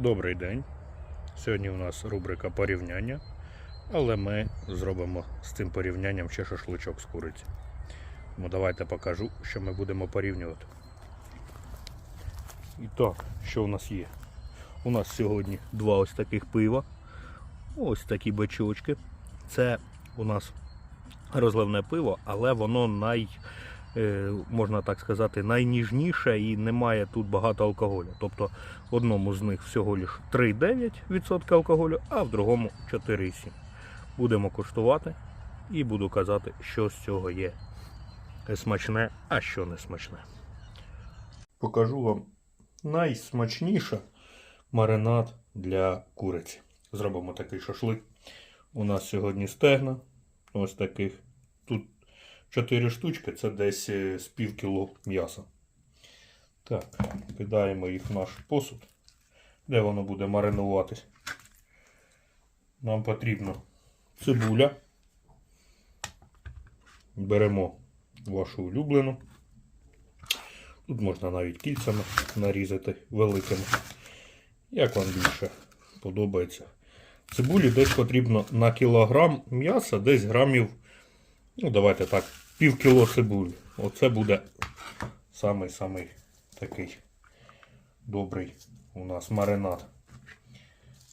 Добрий день. Сьогодні у нас рубрика порівняння, але ми зробимо з цим порівнянням ще шашличок з куриці. Тому давайте покажу, що ми будемо порівнювати. І так, що у нас є? У нас сьогодні два ось таких пива. Ось такі бачочки. Це у нас розливне пиво, але воно най, е, можна так сказати, найніжніше і немає тут багато алкоголю. Тобто в одному з них всього лиш 3,9% алкоголю, а в другому 4,7%. Будемо куштувати і буду казати, що з цього є смачне, а що не смачне. Покажу вам найсмачніше маринад для куриці. Зробимо такий шашлик. У нас сьогодні стегна. Ось таких. Тут 4 штучки, це десь е, з пів кіло м'яса. Так, кидаємо їх в наш посуд, де воно буде маринуватись. Нам потрібно цибуля. Беремо вашу улюблену. Тут можна навіть кільцями нарізати великими. Як вам більше подобається. Цибулі десь потрібно на кілограм м'яса, десь грамів, ну давайте так, пів кіло цибулі. Оце буде самий-самий такий добрий у нас маринад.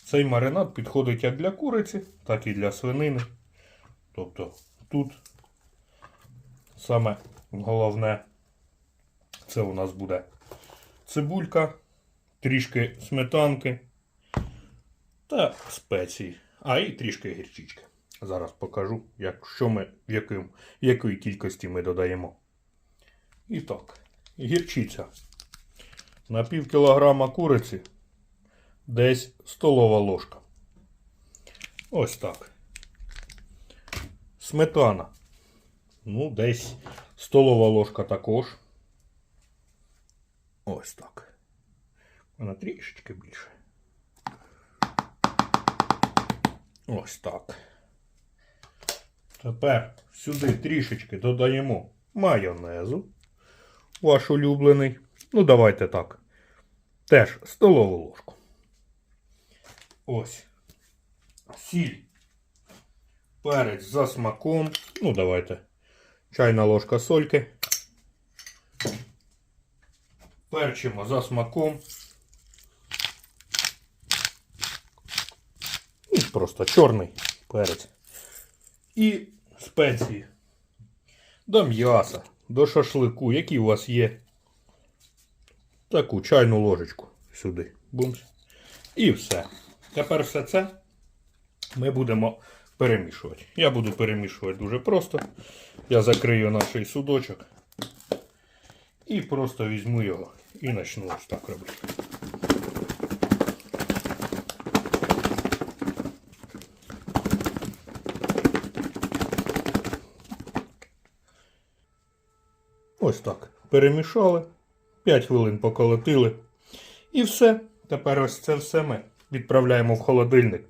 Цей маринад підходить як для куриці, так і для свинини. Тобто тут саме головне це у нас буде цибулька, трішки сметанки та спеції, а і трішки гірчички. Зараз покажу, як, що ми, в яким, якої кількості ми додаємо. І так, гірчиця. На пів кілограма куриці десь столова ложка. Ось так. Сметана. Ну, десь столова ложка також. Ось так. Вона трішечки більше. Ось так. Тепер сюди трішечки додаємо майонезу. Ваш улюблений. Ну, давайте так. Теж столову ложку. Ось. Сіль. Перець за смаком. Ну, давайте. Чайна ложка сольки. Перчимо за смаком. Ну, Просто чорний перець. І спеції. До м'яса, до шашлику, які у вас є. Таку чайну ложечку сюди. Бумс. І все. Тепер все це ми будемо перемішувати. Я буду перемішувати дуже просто. Я закрию наш судочок. І просто візьму його і почну ось так робити. Ось так. Перемішали. 5 хвилин поколотили. І все. Тепер ось це все ми відправляємо в холодильник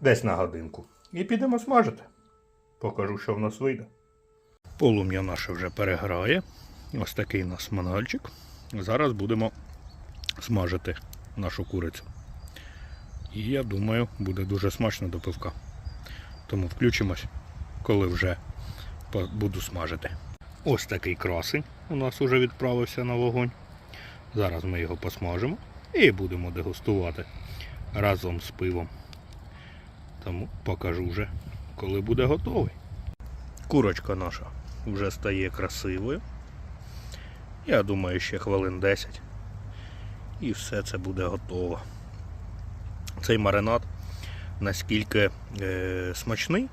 десь на годинку. І підемо смажити. Покажу, що в нас вийде. Полум'я наше вже переграє. Ось такий у нас мангальчик. Зараз будемо смажити нашу курицю. І я думаю, буде дуже смачно до пивка. Тому включимось, коли вже буду смажити. Ось такий красень у нас вже відправився на вогонь. Зараз ми його посмажимо і будемо дегустувати разом з пивом. Тому покажу вже, коли буде готовий. Курочка наша вже стає красивою. Я думаю, ще хвилин 10. І все це буде готово. Цей маринад наскільки е, смачний,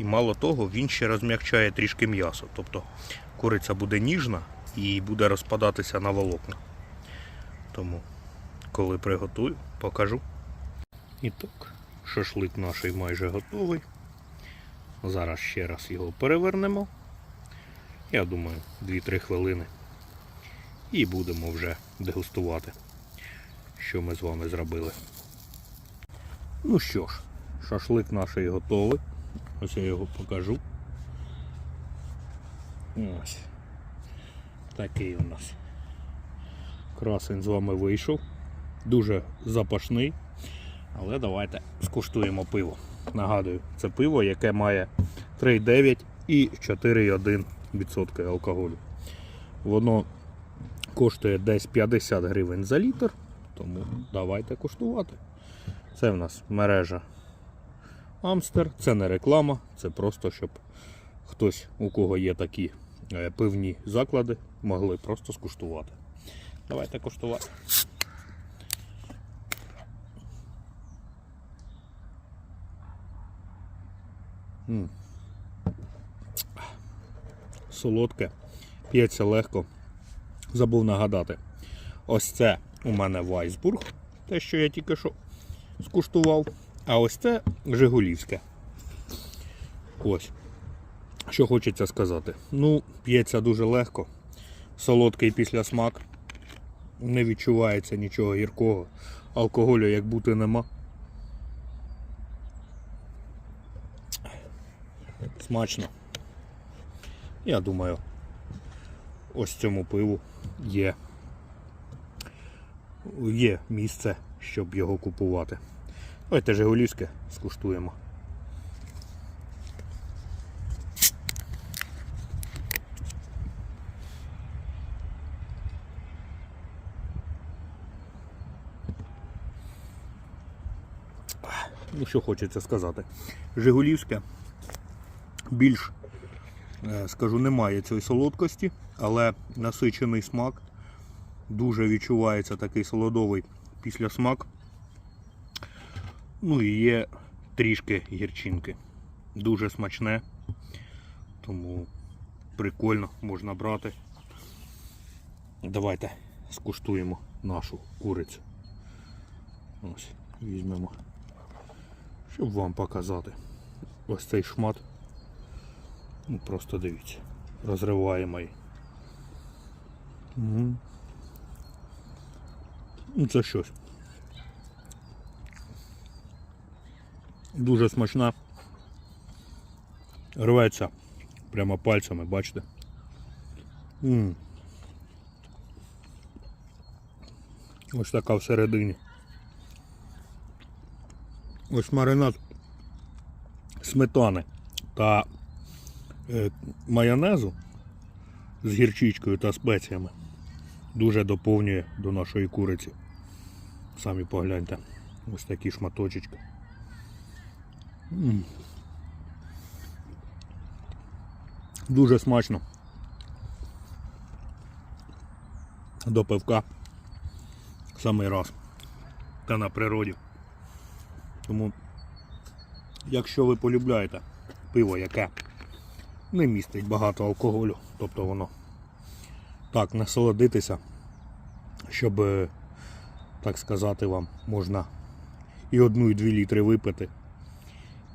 і мало того, він ще розм'якчає трішки м'ясо. Тобто куриця буде ніжна і буде розпадатися на волокна. Тому, коли приготую, покажу. І так, шашлик наш майже готовий. Зараз ще раз його перевернемо. Я думаю, 2-3 хвилини. І будемо вже дегустувати, що ми з вами зробили. Ну що ж, шашлик наш готовий. Ось я його покажу. Ось. Такий у нас. Красень з вами вийшов. дуже запашний. Але давайте скуштуємо пиво. Нагадую, це пиво, яке має 3,9 і 4,1% алкоголю. Воно коштує десь 50 гривень за літр, тому давайте куштувати. Це в нас мережа Амстер, це не реклама, це просто щоб хтось, у кого є такі е, пивні заклади, могли просто скуштувати. Давайте куштувати. Солодке, п'ється легко. Забув нагадати. Ось це у мене Вайсбург, те, що я тільки що скуштував. А ось це Жигулівське. Ось. Що хочеться сказати. Ну, п'ється дуже легко. Солодкий післясмак. Не відчувається нічого гіркого. Алкоголю як бути нема. Смачно. Я думаю, ось цьому пиву є, є місце, щоб його купувати. Давайте Жигулівське скуштуємо. Ну, що хочеться сказати. Жигулівське більш, е, скажу, немає цієї солодкості, але насичений смак. Дуже відчувається такий солодовий післясмак. Ну і є трішки гірчинки. Дуже смачне, тому прикольно можна брати. Давайте скуштуємо нашу курицю. Ось, візьмемо, щоб вам показати. Ось цей шмат. Ну, просто дивіться. Розриваємо її. Угу. Ну, це щось. Дуже смачна. Рветься прямо пальцями, бачите? м Ось така всередині. Ось маринад сметани та е, майонезу з гірчичкою та спеціями дуже доповнює до нашої куриці. Самі погляньте. Ось такі шматочечки. Дуже смачно. До пивка. Самий раз. Та на природі. Тому, якщо ви полюбляєте пиво, яке не містить багато алкоголю, тобто воно так насолодитися, щоб, е, так сказати вам, можна і одну, і дві літри випити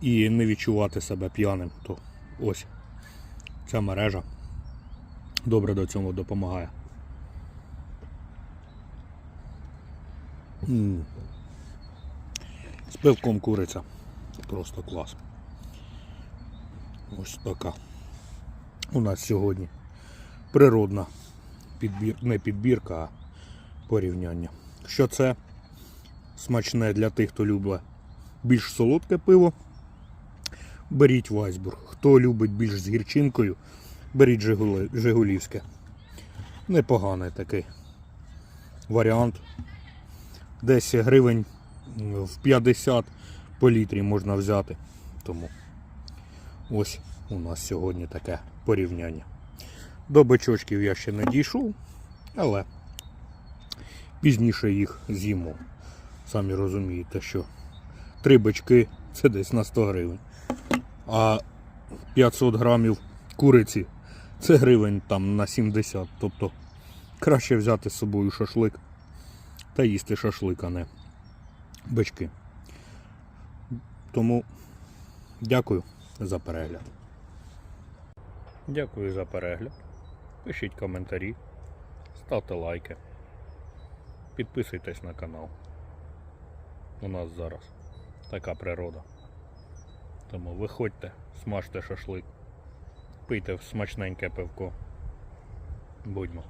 і не відчувати себе п'яним, то ось ця мережа добре до цього допомагає. З пивком куриця. Просто клас. Ось така. У нас сьогодні природна підбір, не підбірка, а порівняння. Що це смачне для тих, хто любить більш солодке пиво, беріть Вайсбург. Хто любить більш з гірчинкою, беріть Жигулівське. Непоганий такий варіант. Десь гривень в 50 по літрі можна взяти. Тому ось у нас сьогодні таке порівняння. До бичочків я ще не дійшов, але пізніше їх з'їмо. Самі розумієте, що три бички це десь на 100 гривень. А 500 грамів куриці це гривень там на 70. Тобто краще взяти з собою шашлик та їсти шашлик, а не бички. Тому дякую за перегляд. Дякую за перегляд. Пишіть коментарі, ставте лайки, підписуйтесь на канал. У нас зараз така природа. Тому виходьте, смажте шашлик, пийте смачненьке пивко. Будьмо.